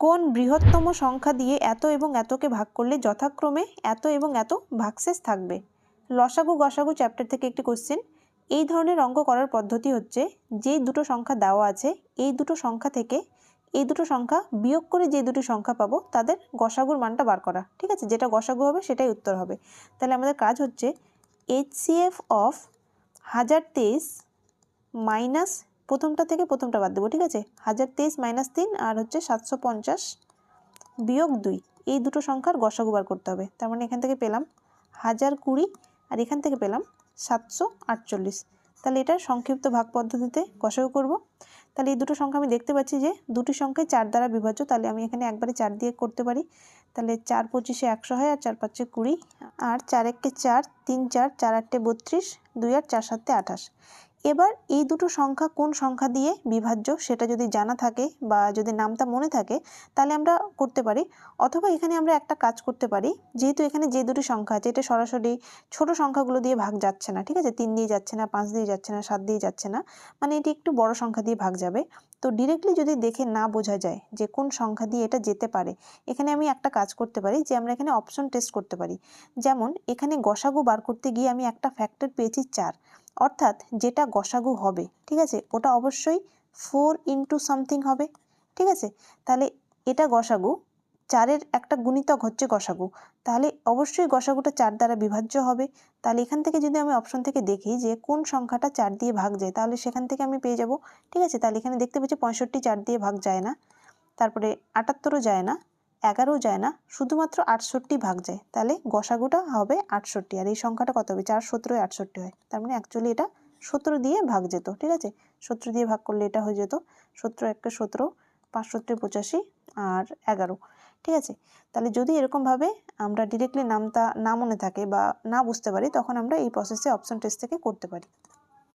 কোন বৃহত্তম সংখ্যা দিয়ে এত এবং এতকে ভাগ করলে যথাক্রমে এত এবং এত ভাগশেষ থাকবে? লসাগু গসাগু চ্যাপ্টার থেকে একটি কোশ্চেন এই ধরনের অঙ্ক করার পদ্ধতি হচ্ছে যেই দুটো সংখ্যা দেওয়া আছে, এই দুটো সংখ্যা থেকে এই দুটো সংখ্যা বিয়োগ করে যে দুটো সংখ্যা পাবো, তাদের গসাগুর মানটা বার করা, ঠিক আছে? যেটা গসাগু হবে, সেটাই উত্তর হবে। তাহলে আমাদের কাজ হচ্ছে এইচসিএফ অফ হাজার তেইশ মাইনাস প্রথমটা থেকে প্রথমটা বাদ দেবো, ঠিক আছে? হাজার তেইশ মাইনাস তিন আর হচ্ছে সাতশো পঞ্চাশ বিয়োগ দুই। এই দুটো সংখ্যার গসাগু বার করতে হবে। তার মানে এখান থেকে পেলাম হাজার কুড়ি আর এখান থেকে পেলাম সাতশো আটচল্লিশ। তাহলে এটা সংক্ষিপ্ত ভাগ পদ্ধতিতে গসাগু করব। তাহলে এই দুটো সংখ্যা আমি দেখতে পাচ্ছি যে দুটি সংখ্যায় চার দ্বারা বিভাজ্য। তাহলে আমি এখানে একবারে চার দিয়ে করতে পারি। তাহলে চার পঁচিশে একশো হয় আর চার পাঁচে কুড়ি। আর চার এককে চার, তিন চার চার আটটে বত্রিশ, দুই আট চার সাতে আঠাশ। এবার এই দুটো সংখ্যা কোন সংখ্যা দিয়ে বিভাজ্য সেটা যদি জানা থাকে বা যদি নামটা মনে থাকে, তাহলে আমরা করতে পারি। অথবা এখানে আমরা একটা কাজ করতে পারি, যেহেতু এখানে যে দুটি সংখ্যা আছে, এটা সরাসরি ছোট সংখ্যাগুলো দিয়ে ভাগ যাচ্ছে না, ঠিক আছে? তিন দিয়ে যাচ্ছে না, পাঁচ দিয়ে যাচ্ছে না, সাত দিয়ে যাচ্ছে না মানে এটি একটু বড় সংখ্যা দিয়ে ভাগ যাবে। তো ডিরেক্টলি যদি দেখে না বোঝা যায় যে কোন সংখ্যা দিয়ে এটা যেতে পারে, এখানে আমি একটা কাজ করতে পারি যে আমরা এখানে অপশন টেস্ট করতে পারি। যেমন এখানে গসাগু বার করতে গিয়ে আমি একটা ফ্যাক্টর পেয়েছি চার। অর্থাৎ যেটা গসাগু হবে, ঠিক আছে? ওটা অবশ্যই ফোর ইন্টু সামথিং হবে, ঠিক আছে? তাহলে এটা গসাগু, চারের একটা গুণিতক হচ্ছে গসাগু। তাহলে অবশ্যই গসাগুটা চার দ্বারা বিভাজ্য হবে। তাহলে এখান থেকে যদি আমি অপশন থেকে দেখি যে কোন সংখ্যাটা চার দিয়ে ভাগ যায়, তাহলে সেখান থেকে আমি পেয়ে যাব, ঠিক আছে? তাহলে এখানে দেখতে পাচ্ছি পঁয়ষট্টি চার দিয়ে ভাগ যায় না, তারপরে আটাত্তরও যায় না এগারোও যায় না, শুধুমাত্র আটষট্টি ভাগ যায়। তাহলে গসাগুটা হবে আটষট্টি, আর এই সংখ্যাটা কত হবে? চার সতেরোয় আটষট্টি হয়। তার মানে অ্যাকচুয়ালি এটা সতেরো দিয়ে ভাগ যেত, ঠিক আছে? সতেরো দিয়ে ভাগ করলে এটা হয়ে যেত সতেরো একটা সতেরো, পাঁচ পঁচাশি, আর এগারো, ঠিক আছে? তাহলে যদি এরকমভাবে আমরা ডিরেক্টলি নামটা না মনে থাকে বা না বুঝতে পারি, তখন আমরা এই প্রসেসে অপশন টেস্ট থেকে করতে পারি।